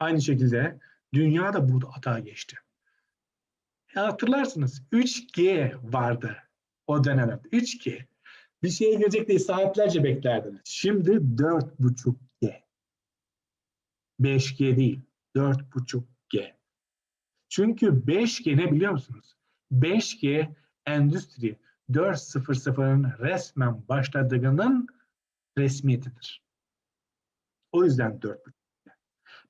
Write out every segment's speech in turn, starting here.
Aynı şekilde dünya da bu hata geçti. Hatırlarsınız 3G vardı o dönemde. 3G. Bir şeye gelecek diye saatlerce beklerdiniz. Şimdi 4.5G. 5G değil. 4.5G. Çünkü 5G ne biliyor musunuz? 5G endüstri 4.0.0'ın resmen başladığının resmiyetidir. O yüzden 4.5G.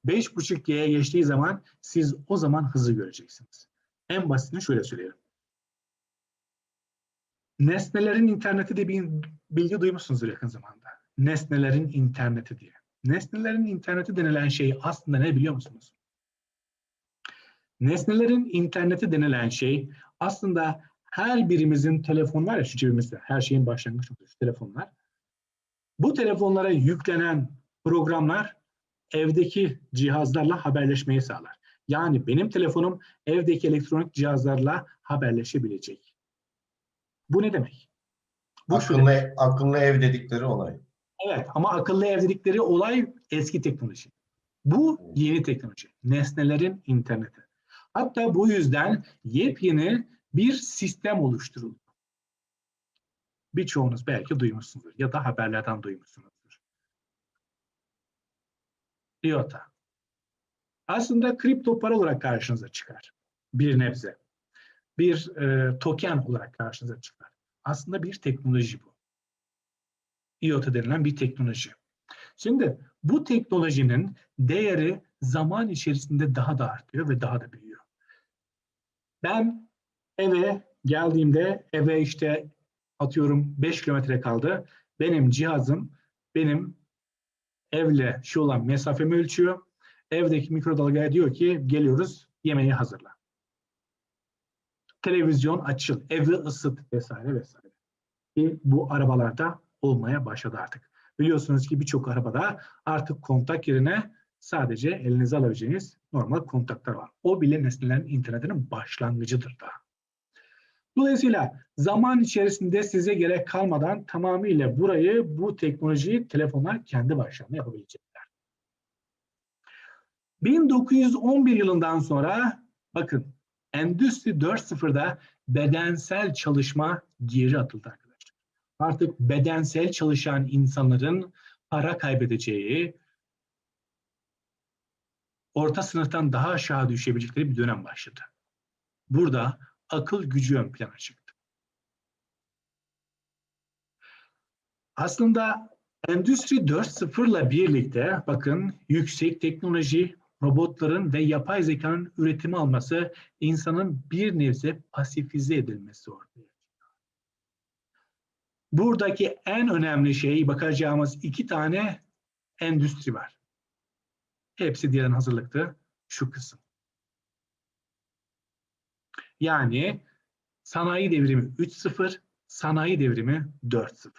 5.5G'ye geçtiği zaman siz o zaman hızı göreceksiniz. En basitini şöyle söyleyeyim. Nesnelerin interneti diye bir bilgi duymuşsunuzdur yakın zamanda. Nesnelerin interneti diye. Nesnelerin interneti denilen şey aslında ne biliyor musunuz? Nesnelerin interneti denilen şey aslında her birimizin telefon var ya şu cebimizde. Her şeyin başlangıç noktası telefonlar. Bu telefonlara yüklenen programlar evdeki cihazlarla haberleşmeyi sağlar. Yani benim telefonum evdeki elektronik cihazlarla haberleşebilecek. Bu ne demek? Bu akıllı, şu akıllı ev dedikleri olay. Evet ama akıllı ev dedikleri olay eski teknoloji. Bu yeni teknoloji. Nesnelerin interneti. Hatta bu yüzden yepyeni bir sistem oluşturuldu. Birçoğunuz belki duymuşsunuzdur ya da haberlerden duymuşsunuzdur. IOTA. Aslında kripto para olarak karşınıza çıkar. Bir nebze. Bir e, token olarak karşınıza çıkar. Aslında bir teknoloji bu. IOTA denilen bir teknoloji. Şimdi bu teknolojinin değeri zaman içerisinde daha da artıyor ve daha da büyüyor. Ben eve geldiğimde eve işte atıyorum 5 kilometre kaldı. Benim cihazım benim evle şu olan mesafemi ölçüyor. Evdeki mikrodalgaya diyor ki geliyoruz yemeği hazırla. Televizyon açıl, evi ısıt vesaire vesaire. Ki bu arabalarda olmaya başladı artık. Biliyorsunuz ki birçok arabada artık kontak yerine sadece elinize alabileceğiniz normal kontaklar var. O bile nesnelerin internetinin başlangıcıdır daha. Dolayısıyla zaman içerisinde size gerek kalmadan tamamıyla burayı, bu teknolojiyi telefonlar kendi başlarına yapabilecekler. 1911 yılından sonra bakın Endüstri 4.0'da bedensel çalışma geri atıldı arkadaşlar. Artık bedensel çalışan insanların para kaybedeceği, orta sınıftan daha aşağı düşebilecekleri bir dönem başladı. Burada akıl gücü ön plana çıktı. Aslında Endüstri 4.0 ile birlikte bakın yüksek teknoloji, robotların ve yapay zekanın üretimi alması insanın bir nebze pasifize edilmesi ortaya. Buradaki en önemli şey bakacağımız iki tane endüstri var. Hepsi diğer hazırlıktı. Şu kısım. Yani sanayi devrimi 3.0, sanayi devrimi 4.0.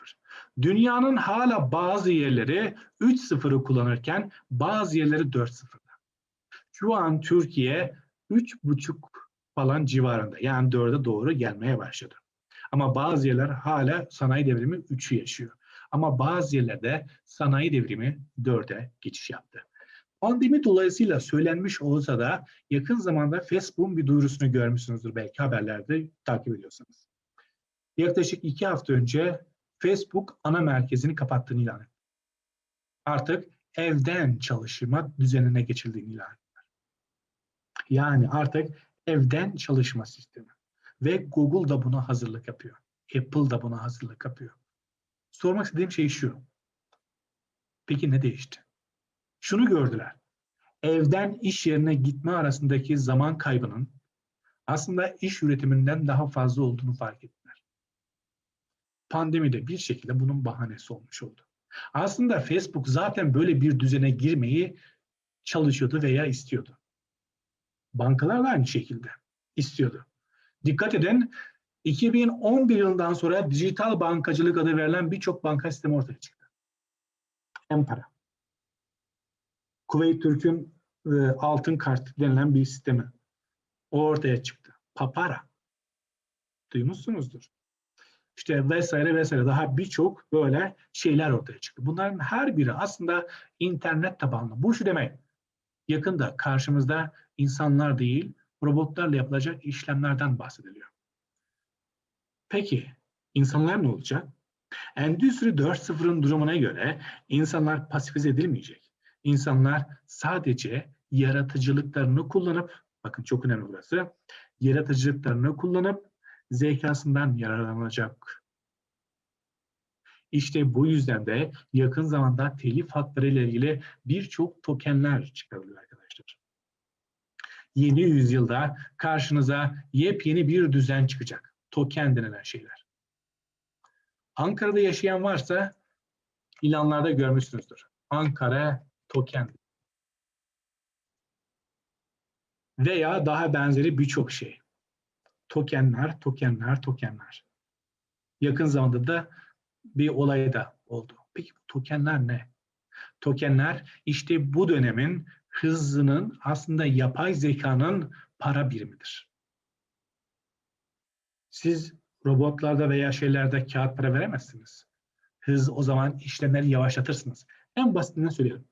Dünyanın hala bazı yerleri 3.0'ı kullanırken bazı yerleri 4.0'da. Şu an Türkiye 3.5 falan civarında yani 4'e doğru gelmeye başladı. Ama bazı yerler hala sanayi devrimi 3'ü yaşıyor. Ama bazı yerlerde sanayi devrimi 4'e geçiş yaptı. Pandemi dolayısıyla söylenmiş olsa da yakın zamanda Facebook'un bir duyurusunu görmüşsünüzdür belki haberlerde takip ediyorsanız. Yaklaşık iki hafta önce Facebook ana merkezini kapattığını ilan etti. Artık evden çalışma düzenine geçildiğini ilan ettiler. Yani artık evden çalışma sistemi. Ve Google da buna hazırlık yapıyor. Apple da buna hazırlık yapıyor. Sormak istediğim şey şu. Peki ne değişti? Şunu gördüler. Evden iş yerine gitme arasındaki zaman kaybının aslında iş üretiminden daha fazla olduğunu fark ettiler. Pandemide bir şekilde bunun bahanesi olmuş oldu. Aslında Facebook zaten böyle bir düzene girmeyi çalışıyordu veya istiyordu. Bankalar da aynı şekilde istiyordu. Dikkat edin 2011 yılından sonra dijital bankacılık adı verilen birçok banka sistemi ortaya çıktı. Empara. Kuveyt Türk'ün e, altın kart denilen bir sistemi. O ortaya çıktı. Papara. Duymuşsunuzdur. İşte vesaire vesaire daha birçok böyle şeyler ortaya çıktı. Bunların her biri aslında internet tabanlı. Bu şu demek. yakında karşımızda insanlar değil, robotlarla yapılacak işlemlerden bahsediliyor. Peki, insanlar ne olacak? Endüstri 4.0'ın durumuna göre insanlar pasifize edilmeyecek. İnsanlar sadece yaratıcılıklarını kullanıp, bakın çok önemli burası, yaratıcılıklarını kullanıp zekasından yararlanacak. İşte bu yüzden de yakın zamanda telif hakları ile ilgili birçok tokenler çıkarılıyor arkadaşlar. Yeni yüzyılda karşınıza yepyeni bir düzen çıkacak. Token denilen şeyler. Ankara'da yaşayan varsa ilanlarda görmüşsünüzdür. Ankara token. Veya daha benzeri birçok şey. Tokenler, tokenler, tokenler. Yakın zamanda da bir olay da oldu. Peki bu tokenler ne? Tokenler işte bu dönemin hızının aslında yapay zekanın para birimidir. Siz robotlarda veya şeylerde kağıt para veremezsiniz. Hız o zaman işlemleri yavaşlatırsınız. En basitinden söyleyelim.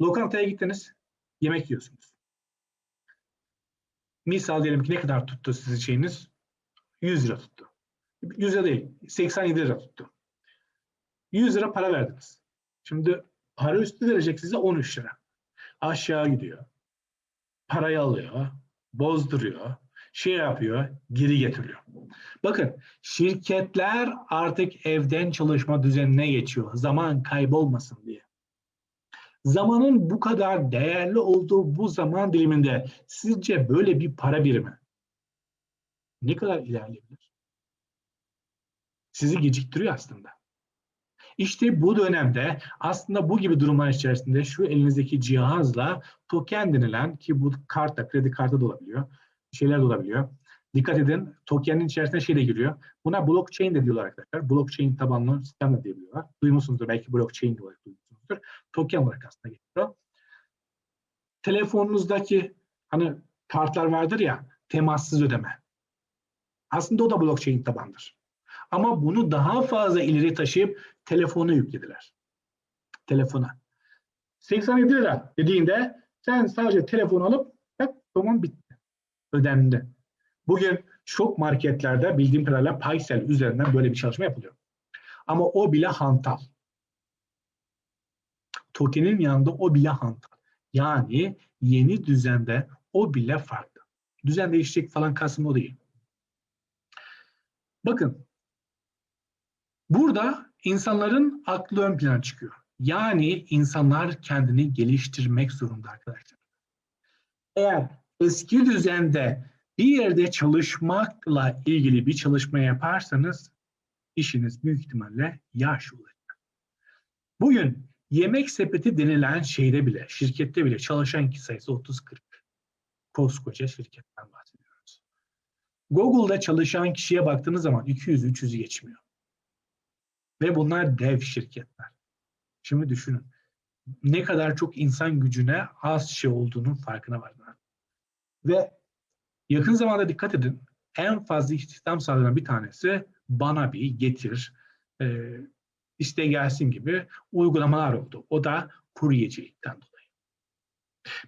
Lokantaya gittiniz, yemek yiyorsunuz. Misal diyelim ki ne kadar tuttu sizin şeyiniz? 100 lira tuttu. 100 lira değil, 87 lira tuttu. 100 lira para verdiniz. Şimdi para üstü verecek size 13 lira. Aşağı gidiyor. Parayı alıyor, bozduruyor, şey yapıyor, geri getiriyor. Bakın şirketler artık evden çalışma düzenine geçiyor. Zaman kaybolmasın diye. Zamanın bu kadar değerli olduğu bu zaman diliminde sizce böyle bir para birimi ne kadar ilerleyebilir? Sizi geciktiriyor aslında. İşte bu dönemde aslında bu gibi durumlar içerisinde şu elinizdeki cihazla token denilen ki bu kartta, kredi kartı da olabiliyor, şeyler de olabiliyor. Dikkat edin tokenin içerisine şey de giriyor. Buna blockchain de diyorlar arkadaşlar. Blockchain tabanlı sistem de diyorlar. Duymuşsunuzdur belki blockchain olarak duymuşsunuzdur. Token olarak aslında geçiyor. Telefonunuzdaki hani kartlar vardır ya temassız ödeme. Aslında o da blockchain tabandır. Ama bunu daha fazla ileri taşıyıp telefona yüklediler. Telefona. 87 lira dediğinde sen sadece telefonu alıp bak tamam bitti. Ödendi. Bugün çok marketlerde bildiğim kadarıyla Paysel üzerinden böyle bir çalışma yapılıyor. Ama o bile hantal. Tokenin yanında o bile hantal. Yani yeni düzende o bile farklı. Düzen değişecek falan kastım o değil. Bakın burada insanların aklı ön plana çıkıyor. Yani insanlar kendini geliştirmek zorunda arkadaşlar. Eğer eski düzende bir yerde çalışmakla ilgili bir çalışma yaparsanız işiniz büyük ihtimalle yaş olacak. Bugün yemek sepeti denilen şeyde bile, şirkette bile çalışan kişi sayısı 30-40. Koskoca şirketten bahsediyoruz. Google'da çalışan kişiye baktığınız zaman 200-300'ü geçmiyor. Ve bunlar dev şirketler. Şimdi düşünün. Ne kadar çok insan gücüne az şey olduğunun farkına varlar. Ve yakın zamanda dikkat edin. En fazla istihdam sağlayan bir tanesi bana bir getir, iste gelsin gibi uygulamalar oldu. O da kuryecilikten dolayı.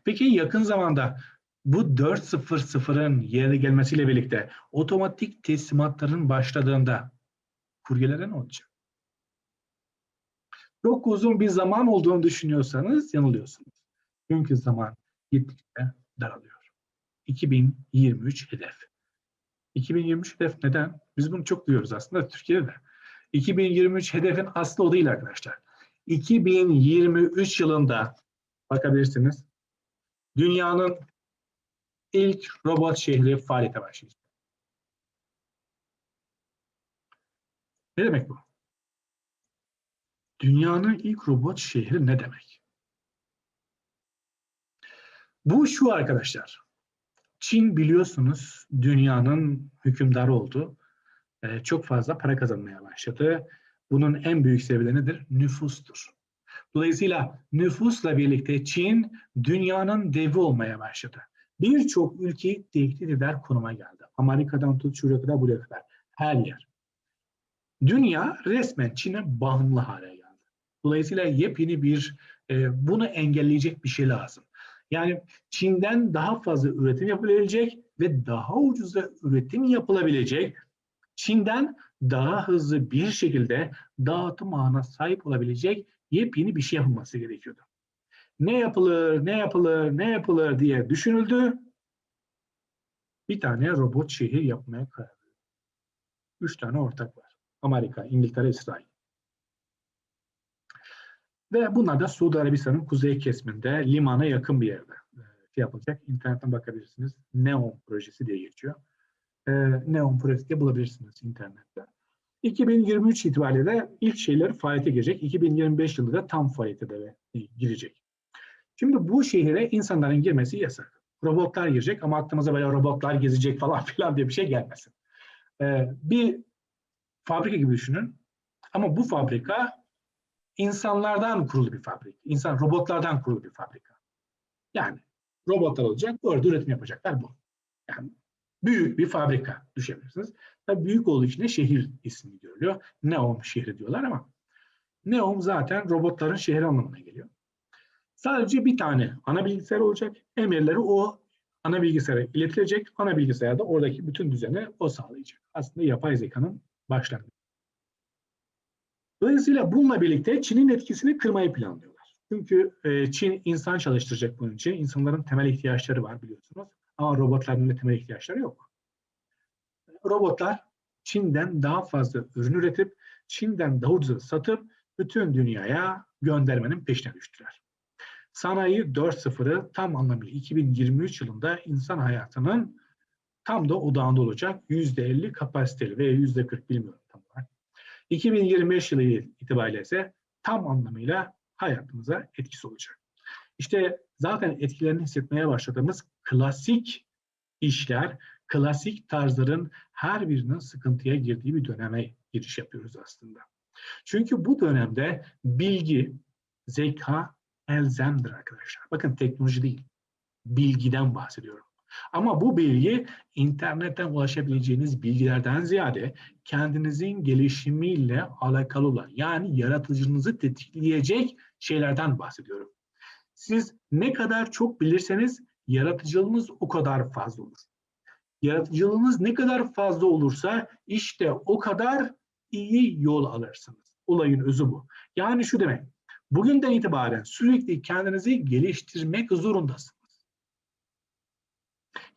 Peki yakın zamanda bu 4.0.0'ın yerine gelmesiyle birlikte otomatik teslimatların başladığında kuryelere ne olacak? Çok uzun bir zaman olduğunu düşünüyorsanız yanılıyorsunuz. Çünkü zaman gittikçe daralıyor. 2023 hedef. 2023 hedef neden? Biz bunu çok duyuyoruz aslında Türkiye'de de. 2023 hedefin aslı o değil arkadaşlar. 2023 yılında bakabilirsiniz. Dünyanın ilk robot şehri faaliyete başlayacak. Ne demek bu? Dünyanın ilk robot şehri ne demek? Bu şu arkadaşlar. Çin biliyorsunuz dünyanın hükümdarı oldu. Ee, çok fazla para kazanmaya başladı. Bunun en büyük sebebi nedir? Nüfustur. Dolayısıyla nüfusla birlikte Çin dünyanın devi olmaya başladı. Birçok ülkeyi tehdit eder konuma geldi. Amerika'dan tut şuraya kadar buraya kadar. Her yer. Dünya resmen Çin'e bağımlı hale geldi. Dolayısıyla yepyeni bir e, bunu engelleyecek bir şey lazım. Yani Çin'den daha fazla üretim yapılabilecek ve daha ucuza üretim yapılabilecek, Çin'den daha hızlı bir şekilde dağıtım ağına sahip olabilecek yepyeni bir şey yapılması gerekiyordu. Ne yapılır, ne yapılır, ne yapılır diye düşünüldü. Bir tane robot şehir yapmaya karar verildi. Üç tane ortak var. Amerika, İngiltere, İsrail. Ve bunlar da Suudi Arabistan'ın kuzey kesiminde limana yakın bir yerde e, şey yapılacak. İnternetten bakabilirsiniz. Neon projesi diye geçiyor. E, Neon projesi diye bulabilirsiniz internette. 2023 itibariyle de ilk şeyler faaliyete girecek. 2025 yılında da tam faaliyete de girecek. Şimdi bu şehire insanların girmesi yasak. Robotlar girecek ama aklımıza böyle robotlar gezecek falan filan diye bir şey gelmesin. E, bir fabrika gibi düşünün. Ama bu fabrika insanlardan kurulu bir fabrika. İnsan robotlardan kurulu bir fabrika. Yani robotlar olacak, orada üretim yapacaklar bu. Yani büyük bir fabrika düşünebilirsiniz. Tabii büyük olduğu için de şehir ismi görülüyor. Neom şehri diyorlar ama Neom zaten robotların şehri anlamına geliyor. Sadece bir tane ana bilgisayar olacak. Emirleri o ana bilgisayara iletilecek. Ana bilgisayarda oradaki bütün düzeni o sağlayacak. Aslında yapay zekanın başlangıcı. Dolayısıyla bununla birlikte Çin'in etkisini kırmayı planlıyorlar. Çünkü Çin insan çalıştıracak bunun için. İnsanların temel ihtiyaçları var biliyorsunuz. Ama robotların temel ihtiyaçları yok. Robotlar Çin'den daha fazla ürün üretip Çin'den daha ucuza satıp bütün dünyaya göndermenin peşine düştüler. Sanayi 4.0'ı tam anlamıyla 2023 yılında insan hayatının tam da odağında olacak %50 kapasiteli veya %40 bilmiyorum tam olarak. 2025 yılı itibariyle ise tam anlamıyla hayatımıza etkisi olacak. İşte zaten etkilerini hissetmeye başladığımız klasik işler, klasik tarzların her birinin sıkıntıya girdiği bir döneme giriş yapıyoruz aslında. Çünkü bu dönemde bilgi, zeka elzemdir arkadaşlar. Bakın teknoloji değil, bilgiden bahsediyorum. Ama bu bilgi internetten ulaşabileceğiniz bilgilerden ziyade kendinizin gelişimiyle alakalı olan yani yaratıcınızı tetikleyecek şeylerden bahsediyorum. Siz ne kadar çok bilirseniz yaratıcılığınız o kadar fazla olur. Yaratıcılığınız ne kadar fazla olursa işte o kadar iyi yol alırsınız. Olayın özü bu. Yani şu demek. Bugünden itibaren sürekli kendinizi geliştirmek zorundasınız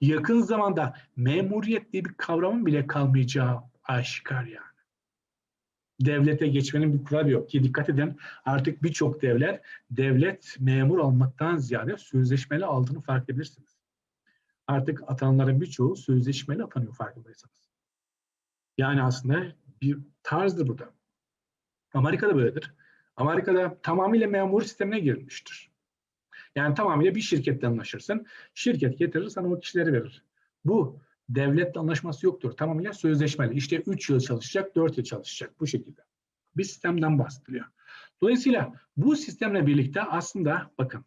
yakın zamanda memuriyet diye bir kavramın bile kalmayacağı aşikar yani. Devlete geçmenin bir kuralı yok ki dikkat edin artık birçok devlet devlet memur olmaktan ziyade sözleşmeli aldığını fark edebilirsiniz. Artık atanların birçoğu sözleşmeli atanıyor farkındaysanız. Yani aslında bir tarzdır burada. Amerika'da böyledir. Amerika'da tamamıyla memur sistemine girilmiştir. Yani tamamıyla bir şirketle anlaşırsın. Şirket getirir sana o kişileri verir. Bu devletle anlaşması yoktur. Tamamıyla sözleşmeli. İşte 3 yıl çalışacak, 4 yıl çalışacak bu şekilde. Bir sistemden bahsediliyor. Dolayısıyla bu sistemle birlikte aslında bakın